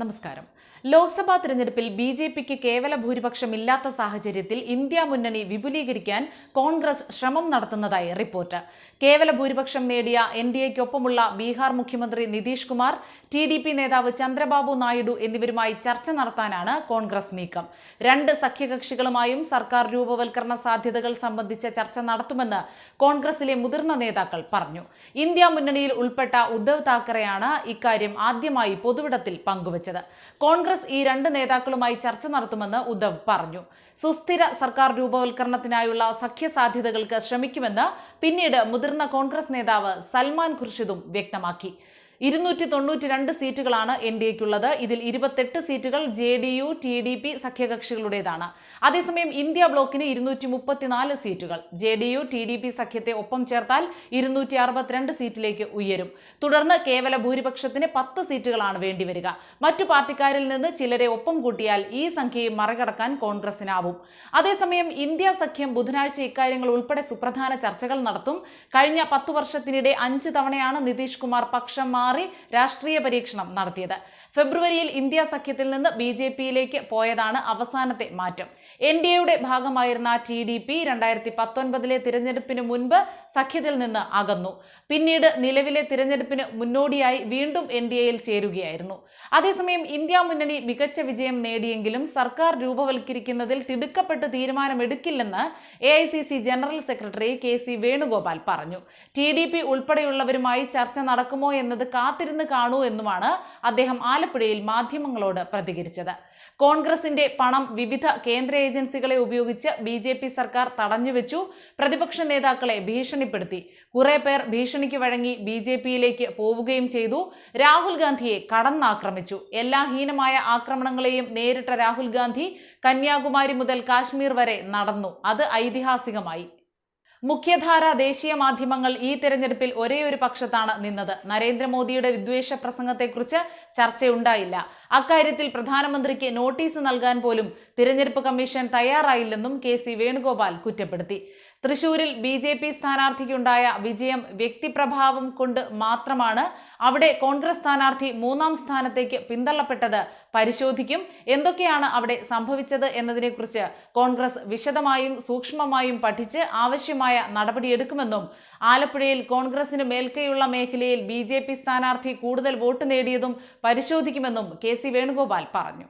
നമസ്കാരം. ലോക്സഭാ തിരഞ്ഞെടുപ്പിൽ B J പിക്ക് കേവല ഭൂരിപക്ഷം ഇല്ലാത്ത സാഹചര്യത്തിൽ ഇന്ത്യ മുന്നണി വിപുലീകരിക്കാൻ കോൺഗ്രസ് ശ്രമം നടത്തുന്നതായി റിപ്പോർട്ട്. കേവല ഭൂരിപക്ഷം നേടിയ എൻ ഡി എക്കൊപ്പമുള്ള ബീഹാർ മുഖ്യമന്ത്രി Nitish Kumar T D P നേതാവ് ചന്ദ്രബാബു നായിഡു എന്നിവരുമായി ചർച്ച നടത്താനാണ് കോൺഗ്രസ് നീക്കം. രണ്ട് സഖ്യകക്ഷികളുമായും സർക്കാർ രൂപവൽക്കരണ സാധ്യതകൾ സംബന്ധിച്ച ചർച്ച നടത്തുമെന്ന് കോൺഗ്രസിലെ മുതിർന്ന നേതാക്കൾ പറഞ്ഞു. ഇന്ത്യ മുന്നണിയിൽ ഉൾപ്പെട്ട ഉദ്ധവ് താക്കറെയാണ് ഇക്കാര്യം ആദ്യമായി പൊതുവിടത്തിൽ പങ്കുവച്ചത്. കോൺഗ്രസ് ഈ രണ്ട് നേതാക്കളുമായി ചർച്ച നടത്തുമെന്ന് ഉദ്ധവ് പറഞ്ഞു. സുസ്ഥിര സർക്കാർ രൂപവൽക്കരണത്തിനായുള്ള സഖ്യ സാധ്യതകൾക്ക് ശ്രമിക്കുമെന്ന് പിന്നീട് മുതിർന്ന കോൺഗ്രസ് നേതാവ് സൽമാൻ ഖുർഷിദും വ്യക്തമാക്കി. ഇരുന്നൂറ്റി തൊണ്ണൂറ്റി രണ്ട് സീറ്റുകളാണ് എൻ ഡി എക്കുള്ളത്. ഇതിൽ ഇരുപത്തെട്ട് സീറ്റുകൾ J D U T D P സഖ്യകക്ഷികളുടേതാണ്. അതേസമയം ഇന്ത്യ ബ്ലോക്കിന് ഇരുന്നൂറ്റി മുപ്പത്തിനാല് സീറ്റുകൾ. J D U T D P സഖ്യത്തെ ഒപ്പം ചേർത്താൽ ഇരുന്നൂറ്റി അറുപത്തിരണ്ട് സീറ്റിലേക്ക് ഉയരും. തുടർന്ന് കേവല ഭൂരിപക്ഷത്തിന് പത്ത് സീറ്റുകളാണ് വേണ്ടിവരിക. മറ്റു പാർട്ടിക്കാരിൽ നിന്ന് ചിലരെ ഒപ്പം കൂട്ടിയാൽ ഈ സംഖ്യയും മറികടക്കാൻ കോൺഗ്രസിനാവും. അതേസമയം ഇന്ത്യ സഖ്യം ബുധനാഴ്ച ഇക്കാര്യങ്ങൾ ഉൾപ്പെടെ സുപ്രധാന ചർച്ചകൾ നടത്തും. കഴിഞ്ഞ പത്തു വർഷത്തിനിടെ അഞ്ച് തവണയാണ് നിതീഷ് കുമാർ പക്ഷം മാറി രാഷ്ട്രീയ പരീക്ഷണം നടത്തിയത്. ഫെബ്രുവരിയിൽ ഇന്ത്യ സഖ്യത്തിൽ നിന്ന് ബി ജെ പിയിലേക്ക് പോയതാണ് അവസാനത്തെ മാറ്റം. എൻ ഡി എയുടെ ഭാഗമായിരുന്ന ടി ഡി പി രണ്ടായിരത്തി പത്തൊൻപതിലെ തിരഞ്ഞെടുപ്പിന് മുൻപ് സഖ്യത്തിൽ നിന്ന് അകന്നു. പിന്നീട് നിലവിലെ തിരഞ്ഞെടുപ്പിന് മുന്നോടിയായി വീണ്ടും എൻ ഡി എയിൽ ചേരുകയായിരുന്നു. അതേസമയം ഇന്ത്യ മുന്നണി മികച്ച വിജയം നേടിയെങ്കിലും സർക്കാർ രൂപവൽക്കരിക്കുന്നതിൽ തിടുക്കപ്പെട്ട് തീരുമാനമെടുക്കില്ലെന്ന് A I C C general secretary K C Venugopal പറഞ്ഞു. ടി ഡി പി ഉൾപ്പെടെയുള്ളവരുമായി ചർച്ച നടക്കുമോ എന്നത് കാത്തിരുന്ന് കാണൂ എന്നുമാണ് അദ്ദേഹം ആലപ്പുഴയിൽ മാധ്യമങ്ങളോട് പ്രതികരിച്ചത്. കോൺഗ്രസിന്റെ പണം വിവിധ കേന്ദ്ര ഏജൻസികളെ ഉപയോഗിച്ച് ബി സർക്കാർ തടഞ്ഞുവെച്ചു. പ്രതിപക്ഷ നേതാക്കളെ ഭീഷണിപ്പെടുത്തി. കുറെ പേർ ഭീഷണിക്ക് വഴങ്ങി ബി ജെ പിയിലേക്ക് പോവുകയും ചെയ്തു. രാഹുൽ ഗാന്ധിയെ കടന്നാക്രമിച്ചു. എല്ലാ ഹീനമായ ആക്രമണങ്ങളെയും നേരിട്ട രാഹുൽ ഗാന്ധി കന്യാകുമാരി മുതൽ കാശ്മീർ വരെ നടന്നു. അത് ഐതിഹാസികമായി. മുഖ്യധാര ദേശീയ മാധ്യമങ്ങൾ ഈ തെരഞ്ഞെടുപ്പിൽ ഒരേ ഒരു പക്ഷത്താണ് നിന്നത്. നരേന്ദ്രമോദിയുടെ വിദ്വേഷ പ്രസംഗത്തെക്കുറിച്ച് ചർച്ചയുണ്ടായില്ല. അക്കാര്യത്തിൽ പ്രധാനമന്ത്രിക്ക് നോട്ടീസ് നൽകാൻ പോലും തിരഞ്ഞെടുപ്പ് കമ്മീഷൻ തയ്യാറായില്ലെന്നും കെ സി വേണുഗോപാൽ കുറ്റപ്പെടുത്തി. തൃശൂരിൽ ബി ജെ പി സ്ഥാനാർത്ഥിക്കുണ്ടായ വിജയം വ്യക്തിപ്രഭാവം കൊണ്ട് മാത്രമാണ് അവിടെ കോൺഗ്രസ് സ്ഥാനാർത്ഥി മൂന്നാം സ്ഥാനത്തേക്ക് പിന്തള്ളപ്പെട്ടത്. പരിശോധിക്കും എന്തൊക്കെയാണ് അവിടെ സംഭവിച്ചത് എന്നതിനെക്കുറിച്ച് കോൺഗ്രസ് വിശദമായും സൂക്ഷ്മമായും പഠിച്ച് ആവശ്യമായ നടപടിയെടുക്കുമെന്നും ആലപ്പുഴയിൽ കോൺഗ്രസിന് മേൽക്കൈയുള്ള മേഖലയിൽ ബി സ്ഥാനാർത്ഥി കൂടുതൽ വോട്ട് നേടിയതും പരിശോധിക്കുമെന്നും കെ വേണുഗോപാൽ പറഞ്ഞു.